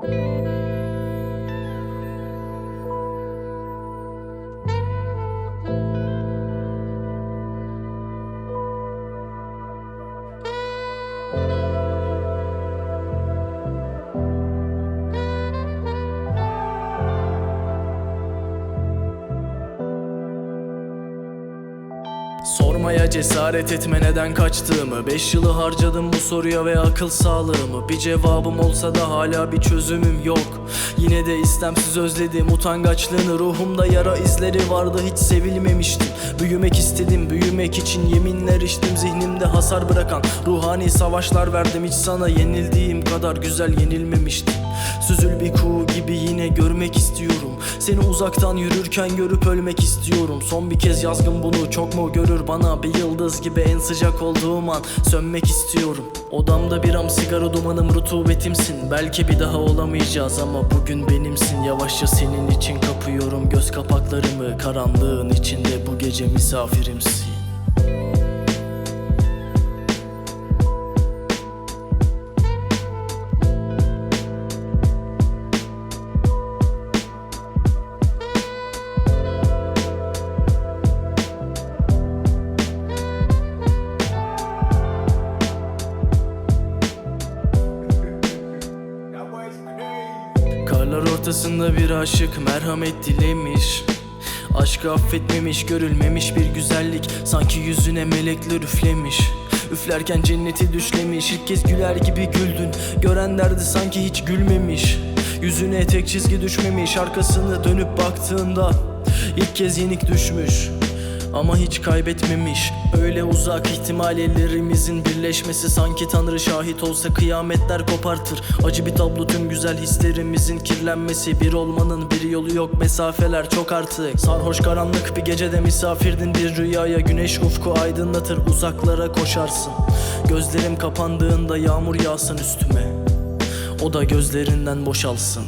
thank you Sormaya cesaret etme neden kaçtığımı. Beş yılı harcadım bu soruya ve akıl sağlığımı. Bir cevabım olsa da hala bir çözümüm yok. Yine de istemsiz özledim utangaçlığını. Ruhumda yara izleri vardı hiç sevilmemiştim. Büyümek istedim büyümek için yeminler içtim. Zihnimde hasar bırakan ruhani savaşlar verdim. Hiç sana yenildiğim kadar güzel yenilmemiştim. Süzül bir kuğu gibi yine görmek istiyorum Seni uzaktan yürürken görüp ölmek istiyorum. Son bir kez yazgın bunu çok mu görür? Bana Bir yıldız gibi en sıcak olduğum an Sönmek istiyorum. Odamda bir am sigara dumanım rutubetimsin. Belki bir daha olamayacağız ama bugün benimsin. Yavaşça senin için kapıyorum göz kapaklarımı Karanlığın içinde. Bu gece misafirimsin ortasında bir aşık merhamet dilemiş. Aşkı affetmemiş görülmemiş bir güzellik. Sanki yüzüne melekler üflemiş. Üflerken cenneti düşlemiş. İlk kez güler gibi güldün. Gören derdi sanki hiç gülmemiş. Yüzüne tek çizgi düşmemiş. Arkasını dönüp baktığında ilk kez yenik düşmüş ama hiç kaybetmemiş. Öyle uzak ihtimal ellerimizin birleşmesi. Sanki Tanrı şahit olsa kıyametler kopartır. Acı bir tablo tüm güzel hislerimizin kirlenmesi. Bir olmanın bir yolu yok. Mesafeler çok artık. Sarhoş karanlık bir gecede misafirdin. Bir rüyaya Güneş ufku aydınlatır. Uzaklara koşarsın. Gözlerim kapandığında yağmur yağsın üstüme. O da gözlerinden boşalsın